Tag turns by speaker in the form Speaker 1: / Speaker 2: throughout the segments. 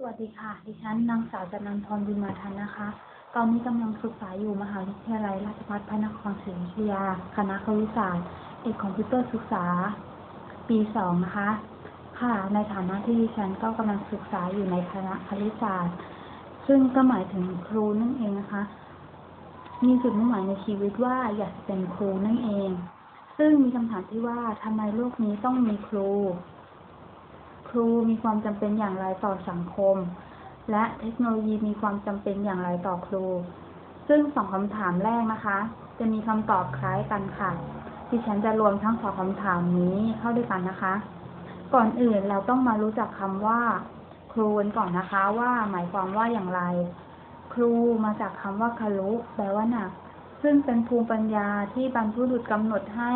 Speaker 1: สวัสดีค่ะ ดิฉันนางสาวจันนันทรบุญมาทันนะคะ ตอนนี้กำลังศึกษาอยู่มหาวิทยาลัยราชภัฏพระนครศรีอยุธยา คณะครุศาสตร์ เอกคอมพิวเตอร์ศึกษา ปีสองนะคะ ค่ะ ในฐานะที่ดิฉันก็กำลังศึกษาอยู่ในคณะครุศาสตร์ ซึ่งก็หมายถึงครูนั่นเองนะคะ มีจุดมุ่งหมายในชีวิตว่าอยากจะเป็นครูนั่นเอง ซึ่งมีคำถามที่ว่าทำไมโลกนี้ต้องมีครู ครูมีความจำเป็นอย่างไรต่อสังคม และเทคโนโลยีมีความจำเป็นอย่างไรต่อครู ซึ่งสองคำถามแรกนะคะ จะมีคำตอบคล้ายกันค่ะ ดิฉันจะรวมทั้งสองคำถามนี้เข้าด้วยกันนะคะ ก่อนอื่นเราต้องมารู้จักคำว่า ครูกันก่อนนะคะว่าหมายความว่าอย่างไร ครูมาจากคำว่าคารุแปลว่าหนักซึ่งเป็นภูมิปัญญาที่บรรพบุรุษกำหนดให้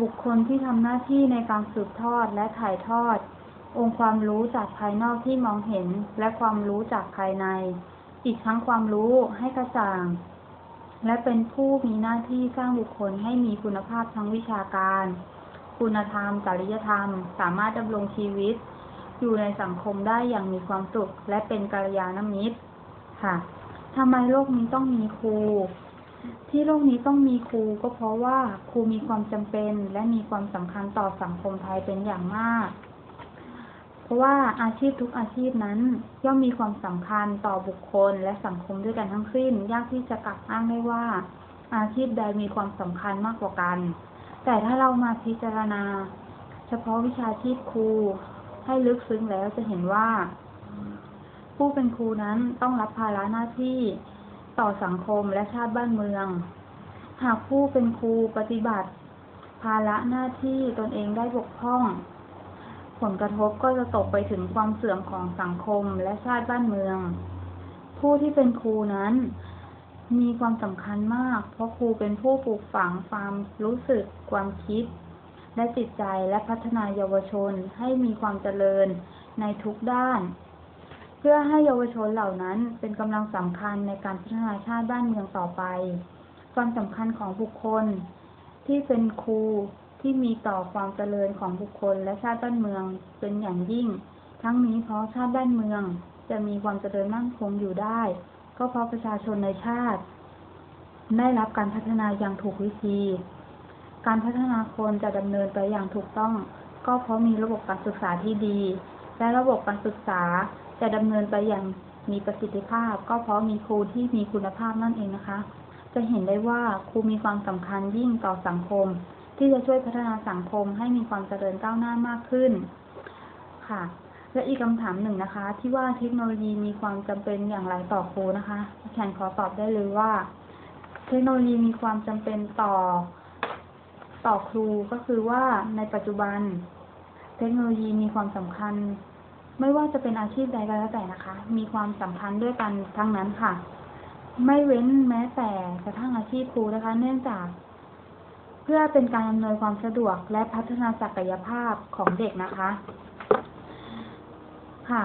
Speaker 1: บุคคลที่ทำหน้าที่ในการสืบทอดและถ่ายทอด องค์ความรู้จากภายนอกที่มองเห็นและความรู้จากภายใน อีกทั้งความรู้ให้กระจ่าง และเป็นผู้มีหน้าที่สร้างบุคคลให้มีคุณภาพทั้งวิชาการ คุณธรรม จริยธรรม สามารถดำรงชีวิต อยู่ในสังคมได้อย่างมีความสุข และเป็นกัลยาณมิตร ค่ะทำไมโลกนี้ต้องมีครู ที่โลกนี้ต้องมีครูก็เพราะว่าครูมีความจำเป็นและมีความสำคัญต่อสังคมไทยเป็นอย่างมาก เพราะว่าอาชีพทุกอาชีพนั้น ย่อมมีความสำคัญต่อบุคคลและสังคมด้วยกันทั้งสิ้น ยากที่จะกลับอ้างได้ว่า อาชีพใดมีความสำคัญมากกว่ากัน แต่ถ้าเรามาพิจารณา เฉพาะวิชาชีพครู ให้ลึกซึ้งแล้วจะเห็นว่า ผู้เป็นครูนั้นต้องรับภาระหน้าที่ต่อสังคมและชาติบ้านเมือง หากผู้เป็นครูปฏิบัติ ภาระหน้าที่ตนเองได้บกพร่อง ผลกระทบก็จะตกไปถึงความเสื่อมของสังคมและชาติบ้านเมือง ผู้ที่เป็นครูนั้น มีความสำคัญมาก เพราะครูเป็นผู้ปลูกฝังความรู้สึก ความคิด และจิตใจและพัฒนาเยาวชนให้มีความเจริญในทุกด้าน เพื่อให้เยาวชนเหล่านั้นเป็นกำลังสำคัญในการพัฒนาชาติบ้านเมืองต่อไป ความสำคัญของบุคคลที่เป็นครู ที่มีต่อความเจริญของบุคคลและชาติบ้านเมืองเป็นอย่างยิ่ง ทั้งนี้เพราะชาติบ้านเมืองจะมีความเจริญมั่นคงอยู่ได้ ก็เพราะประชาชนในชาติ ได้รับการพัฒนาอย่างถูกวิธี การพัฒนาคนจะดำเนินไปอย่างถูกต้อง ก็เพราะมีระบบการศึกษาที่ดี และระบบการศึกษาจะดำเนินไปอย่างมีประสิทธิภาพ ก็เพราะมีครูที่มีคุณภาพนั่นเองนะคะ จะเห็นได้ว่าครูมีความสำคัญยิ่งต่อสังคม ที่จะช่วยพัฒนาสังคมให้มีความเจริญก้าวหน้ามากขึ้น ค่ะ และอีกคำถามหนึ่งนะคะ ที่ว่าเทคโนโลยีมีความจำเป็นอย่างไรต่อครูนะคะแคนขอตอบได้เลยว่า เทคโนโลยีมีความจำเป็นต่อ ต่อครูก็คือว่าในปัจจุบัน เทคโนโลยีมีความสำคัญ ไม่ว่าจะเป็นอาชีพใดก็แล้วแต่นะคะ มีความสำคัญด้วยกันทั้งนั้นค่ะ ไม่เว้นแม้แต่กระทั่งอาชีพครูนะคะ เนื่องจาก เพื่อเป็นการอำนวยความสะดวกและพัฒนาศักยภาพของเด็กนะคะ ค่ะ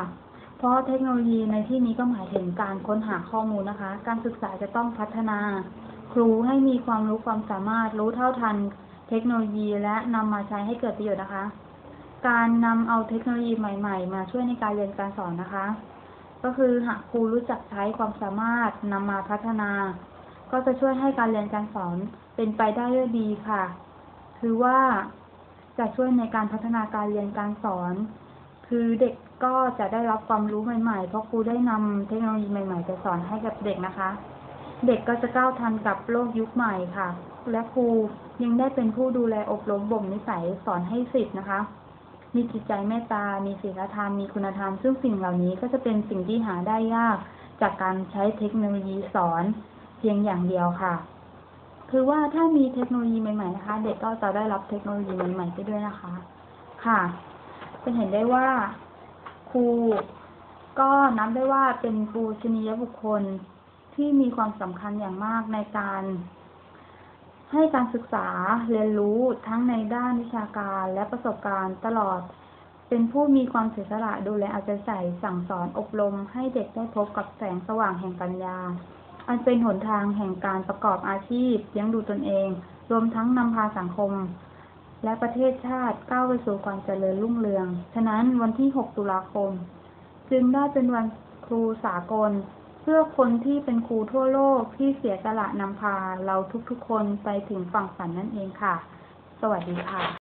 Speaker 1: เพราะเทคโนโลยีในที่นี้ก็หมายถึงการค้นหาข้อมูลนะคะ การศึกษาจะต้องพัฒนา ครูให้มีความรู้ความสามารถรู้เท่าทันเทคโนโลยีและนำมาใช้ให้เกิดประโยชน์นะคะ การนำเอาเทคโนโลยีใหม่ ๆ มาช่วยในการเรียนการสอนนะคะ ก็คือหากครูรู้จักใช้ความสามารถนำมาพัฒนา ก็จะช่วยให้การเรียนการสอนเป็นไปได้ด้วยดีค่ะ คือว่าจะช่วยในการพัฒนาการเรียนการสอน คือเด็กก็จะได้รับความรู้ใหม่ๆ เพราะครูได้นำเทคโนโลยีใหม่ๆไปสอนให้กับเด็กนะคะ เด็กก็จะก้าวทันกับโลกยุคใหม่ค่ะ และครูยังได้เป็นผู้ดูแลอบรมบ่มนิสัยสอนให้สิทธิ์นะคะ มีจิตใจเมตตา มีศีลธรรม มีคุณธรรม ซึ่งสิ่งเหล่านี้ก็จะเป็นสิ่งที่หาได้ยากจากการใช้เทคโนโลยีสอน เพียงอย่างเดียวค่ะ คือว่าถ้ามีเทคโนโลยีใหม่ๆนะคะ เด็กก็จะได้รับเทคโนโลยีใหม่ๆไปด้วยนะคะ ค่ะจะเห็นได้ว่าครูก็นับได้ว่าเป็นปูชนียบุคคลที่มีความสำคัญอย่างมากในการ ให้การศึกษาเรียนรู้ทั้งในด้านวิชาการและประสบการณ์ตลอด เป็นผู้มีความเสียสละดูแลเอาใจใส่สั่งสอนอบรมให้เด็กได้พบกับแสงสว่างแห่งปัญญา อันเป็นหนทางแห่งการประกอบอาชีพเลี้ยงดูตนเอง รวมทั้งนำพาสังคม และประเทศชาติก้าวไปสู่ความเจริญรุ่งเรือง ฉะนั้นวันที่ 6 ตุลาคม จึงได้เป็นวันครูสากล เพื่อคนที่เป็นครูทั่วโลกที่เสียสละนำพาเราทุกๆคนไปถึงฝั่งฝันนั่นเองค่ะ สวัสดีค่ะ